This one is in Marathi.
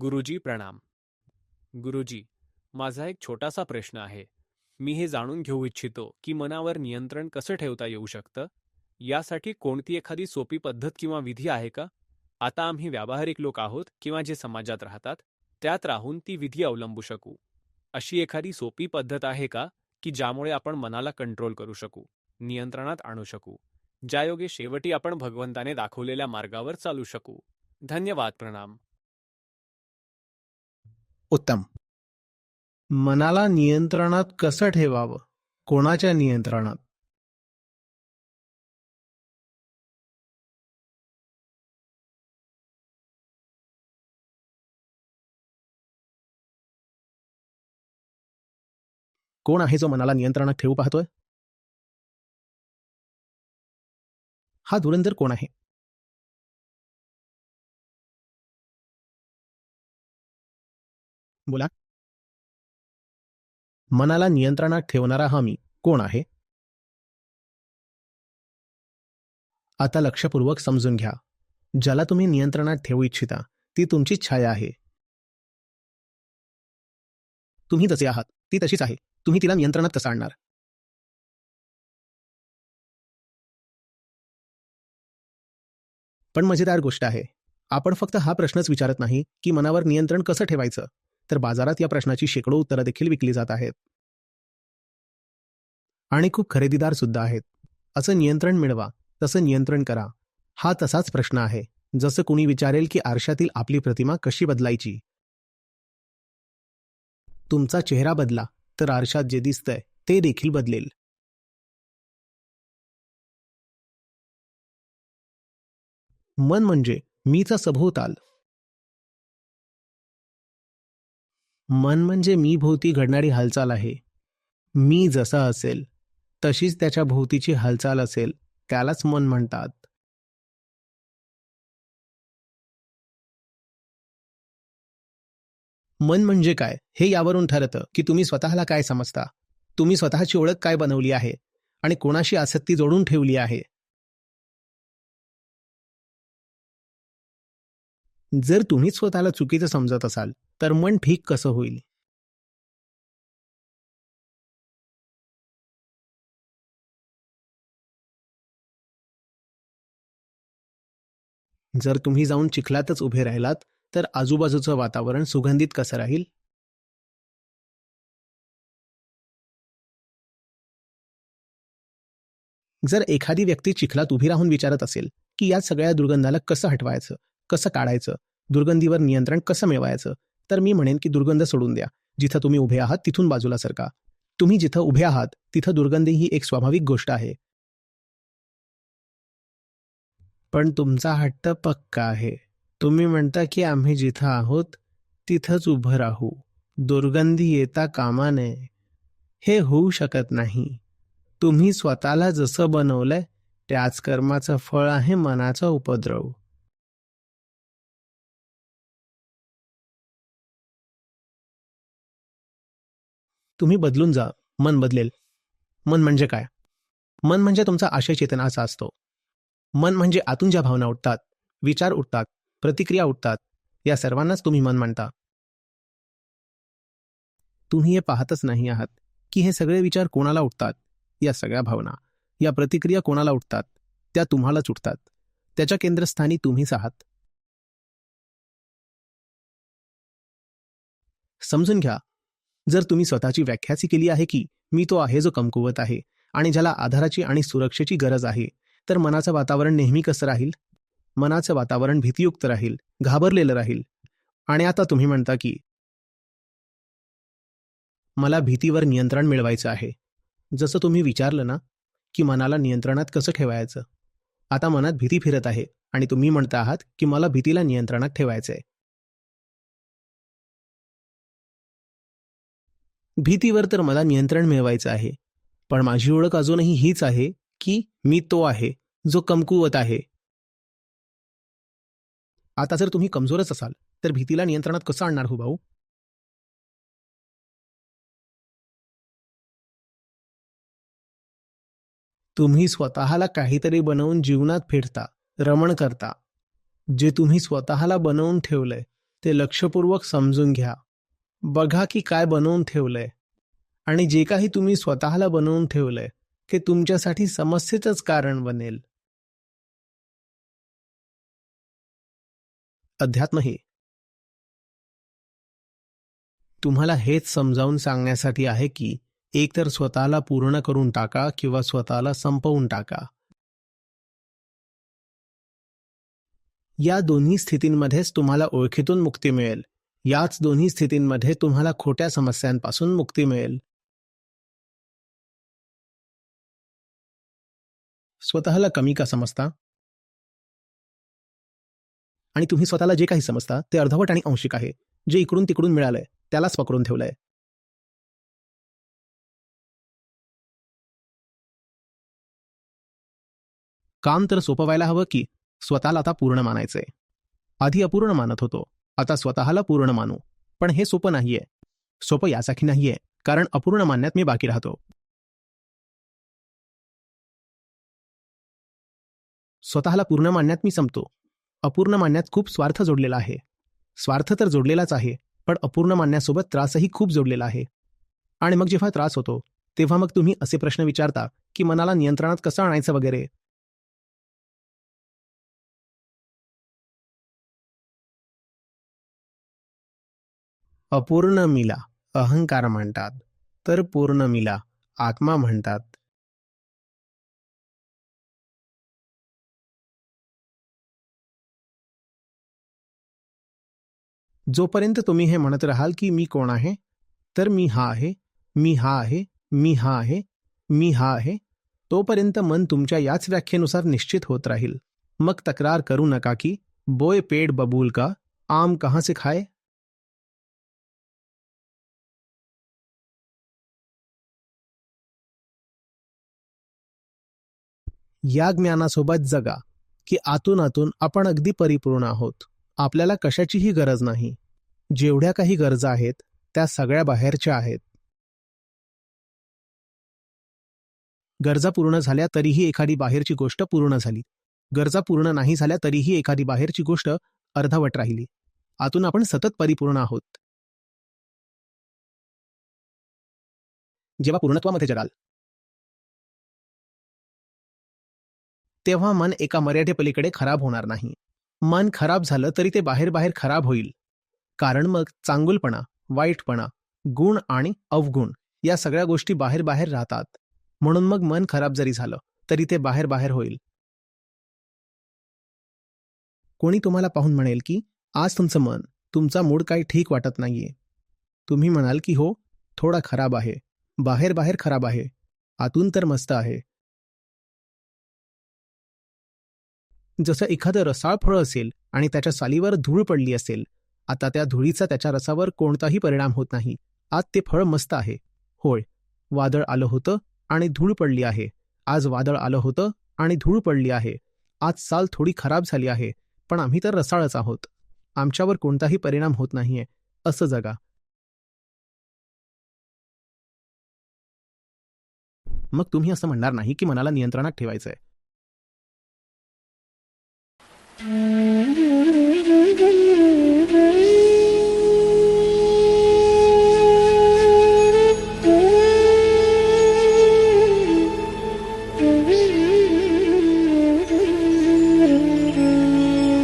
गुरुजी प्रणाम. गुरुजी माझा एक छोटासा प्रश्न आहे. मी हे जाणून घेऊ इच्छितो की मनावर नियंत्रण कसं ठेवता येऊ शकतं? यासाठी कोणती एखादी सोपी पद्धत किंवा विधी आहे का? आता आम्ही व्यावहारिक लोक आहोत किंवा जे समाजात राहतात त्यात राहून ती विधी अवलंबू शकू. अशी एखादी सोपी पद्धत आहे का की ज्यामुळे आपण मनाला कंट्रोल करू शकू नियंत्रणात आणू शकू ज्यायोगे शेवटी आपण भगवंताने दाखवलेल्या मार्गावर चालू शकू? धन्यवाद प्रणाम. उत्तम. मनाला नियंत्रणात कसं ठेवावं? कोणाच्या नियंत्रणात? कोण आहे जो मनाला नियंत्रणात ठेवू पाहतोय? हा धुरंधर कोण आहे? बोला. मनाला नियंत्रणात ठेवणारा हा मी. कोण आहे? आता लक्षपूर्वक समजून घ्या. ज्याला तुम्ही नियंत्रणात ठेवू इच्छिता ती तुमची छाया आहे. तुम्ही जसे आहात ती तशीच आहे. तुम्ही तिला नियंत्रणात कसं आणणार पण मजेदार गोष्ट आहे. आपण फक्त हा प्रश्नच विचारत नाही की मनावर नियंत्रण कसं ठेवायचं? तर बाजारात या प्रश्नाची शेकडो उत्तरं देखील विकली जात आहेत. आणि खूप खरेदीदार सुद्धा आहेत. असं नियंत्रण मिळवा तसं नियंत्रण करा. हा तसाच प्रश्न आहे. जसं कुणी विचारेल की आरशातील आपली प्रतिमा कशी बदलायची? तुमचा चेहरा बदला तर आरशात जे दिसतंय ते देखील बदलेल. मन म्हणजे मीचा सभोवताल. मन म्हणजे मी भोवती घडणारी हालचाल आहे. मी जसा असेल तशीच त्याच्या भोवतीची हालचाल असेल त्यालाच मन म्हणतात. मन म्हणजे काय? हे यावरून ठरतं की तुम्ही स्वतःला काय समजता. तुम्ही स्वतःची ओळख काय बनवली आहे? आणि कोणाशी आसक्ती जोडून ठेवली आहे? जर तुम्हीच स्वतःला चुकीचं समजत असाल तर मन ठीक कसं होईल? जर तुम्ही जाऊन चिखलातच उभे राहिलात तर आजूबाजूचं वातावरण सुगंधित कसं राहील? जर एखादी व्यक्ती चिखलात उभी राहून विचारत असेल की या सगळ्या दुर्गंधाला कसं हटवायचं कसं काढायचं दुर्गंधीवर नियंत्रण कसं मिळवायचं तर मी म्हणेन की दुर्गंध सोडून द्या. जिथं तुम्ही उभे आहात तिथून बाजूला सरका. तुम्ही जिथं उभे आहात तिथं दुर्गंधी ही एक स्वाभाविक गोष्ट आहे. पण तुमचा हट्ट पक्का आहे. तुम्ही म्हणता की आम्ही जिथं आहोत तिथंच उभं राहू. दुर्गंधी येता कामा नये हे होऊ शकत नाही. तुम्ही स्वतःला जसं बनवलंय त्याच कर्माचं फळ आहे मनाचा उपद्रव. तुम्ही बदलून जा. मन बदलेल. मन म्हणजे काय? मन म्हणजे तुमचा आशय चेतनाचा असतो. मन म्हणजे आतून ज्या भावना उठतात विचार उठतात प्रतिक्रिया उठतात या सर्वांनाच तुम्ही मन म्हणता तुम्ही हे पाहतच नाही आहात की हे सगळे विचार कोणाला उठतात? या सगळ्या भावना या प्रतिक्रिया कोणाला उठतात? त्या तुम्हालाच उठतात. त्याच्या केंद्रस्थानी तुम्हीच आहात. समजून घ्या. जर तुम्ही स्वतःची व्याख्याची केली आहे की मी तो आहे जो कमकुवत आहे आणि ज्याला आधाराची आणि सुरक्षेची गरज आहे तर मनाचं वातावरण नेहमी कसं राहील? मनाचं वातावरण भीतीयुक्त राहील घाबरलेलं राहील. आणि आता तुम्ही म्हणता की मला भीतीवर नियंत्रण मिळवायचं आहे. जसं तुम्ही विचारलं ना की मनाला नियंत्रणात कसं ठेवायचं? आता मनात भीती फिरत आहे आणि तुम्ही म्हणता आहात की मला भीतीला नियंत्रणात ठेवायचं आहे भीतीवर तर मला नियंत्रण मिळवायचं आहे. पण माझी ओळख अजूनही हीच आहे की मी तो आहे जो कमकुवत आहे. आता जर तुम्ही कमजोरच असाल तर भीतीला नियंत्रणात कसं आणणार हो भाऊ? तुम्ही स्वतःला काहीतरी बनवून जीवनात फेडता रमण करता. जे तुम्ही स्वतःला बनवून ठेवलंय ते लक्षपूर्वक समजून घ्या. बघा की काय बनवून ठेवलंय. आणि जे काही तुम्ही स्वतःला बनवून ठेवलंय ते तुमच्यासाठी समस्येचंच कारण बनेल. अध्यात्म हे. तुम्हाला हेच समजावून सांगण्यासाठी आहे की एकतर स्वतःला पूर्ण करून टाका किंवा स्वतःला संपवून टाका. या दोन्ही स्थितींमध्येच तुम्हाला ओळखीतून मुक्ती मिळेल. याच दोन्ही स्थितींमध्ये तुम्हाला खोट्या समस्यांपासून मुक्ती मिळेल. स्वतःला कमी का समजता? आणि तुम्ही स्वतःला जे काही समजता ते अर्धवट आणि अंशिक आहे. जे इकडून तिकडून मिळालंय त्यालाच पकडून ठेवलंय. काम तर सोपवायला हवं की स्वतःला आता पूर्ण मानायचंय. आधी अपूर्ण मानत होतो. आता स्वतःला पूर्ण मानू. पण हे सोपं नाहीये. सोपं यासाठी नाहीये कारण अपूर्ण मानण्यात मी बाकी राहतो. स्वतःला पूर्ण मानण्यात मी संपतो. अपूर्ण मानण्यात खूप स्वार्थ जोडलेला आहे. स्वार्थ तर जोडलेलाच आहे पण अपूर्ण मानण्यासोबत त्रासही खूप जोडलेला आहे. आणि मग जेव्हा त्रास होतो तेव्हा मग तुम्ही असे प्रश्न विचारता की मनाला नियंत्रणात कसं आणायचं वगैरे? अपूर्ण मिला अहंकार म्हणतात तर पूर्ण मिला आत्मा म्हणतात. जोपर्यंत तुम्ही हे म्हणत राहाल की मी कोण आहे तर मी हा आहे मी हा आहे मी हा आहे मी हा आहे तोपर्यंत मन तुमच्या याच व्याख्येनुसार निश्चित होत राहील. मग तक्रार करू नका की बोय पेड़ बबूल का आम कहाँ से खाए? या ज्ञानासोबत जगा की आतून आतून आपण अगदी परिपूर्ण आहोत. आपल्याला कशाचीही गरज नाही. जेवढ्या काही गरजा आहेत त्या सगळ्या बाहेरच्या आहेत. गरजा पूर्ण झाल्या तरीही एखादी बाहेरची गोष्ट पूर्ण झाली. गरजा पूर्ण नाही झाल्या तरीही एखादी बाहेरची गोष्ट अर्धवट राहिली. आतून आपण सतत परिपूर्ण आहोत. जेव्हा पूर्णत्वामध्ये जगाल तेव्हा मन एका मर्यादेपलीकडे खराब होणार नाही. मन खराब झालं तरी ते बाहेर बाहेर खराब होईल. कारण मग चांगुलपणा वाईटपणा गुण आणि अवगुण या सगळ्या गोष्टी बाहेर बाहेर राहतात. म्हणून मग मन खराब जरी झालं तरी ते बाहेर बाहेर होईल. कोणी तुम्हाला पाहून म्हणेल की आज तुमचं मन तुमचा मूड काही ठीक वाटत नाहीये. तुम्ही म्हणाल की हो थोडा खराब आहे. बाहेर बाहेर खराब आहे. आतून तर मस्त आहे. जसं एखादं रसाळ फळ असेल आणि त्याच्या सालीवर धूळ पडली असेल आता त्या धुळीचा त्याच्या रसावर कोणताही परिणाम होत नाही. आज ते फळ मस्त आहे. होय वादळ आलं होतं आणि धूळ पडली आहे. आज वादळ आलं होतं आणि धूळ पडली आहे. आज साल थोडी खराब झाली आहे पण आम्ही तर रसाळच आहोत. आमच्यावर कोणताही परिणाम होत नाहीये असं जगा. मग तुम्ही असं म्हणणार नाही की मनाला नियंत्रणात ठेवायचंय.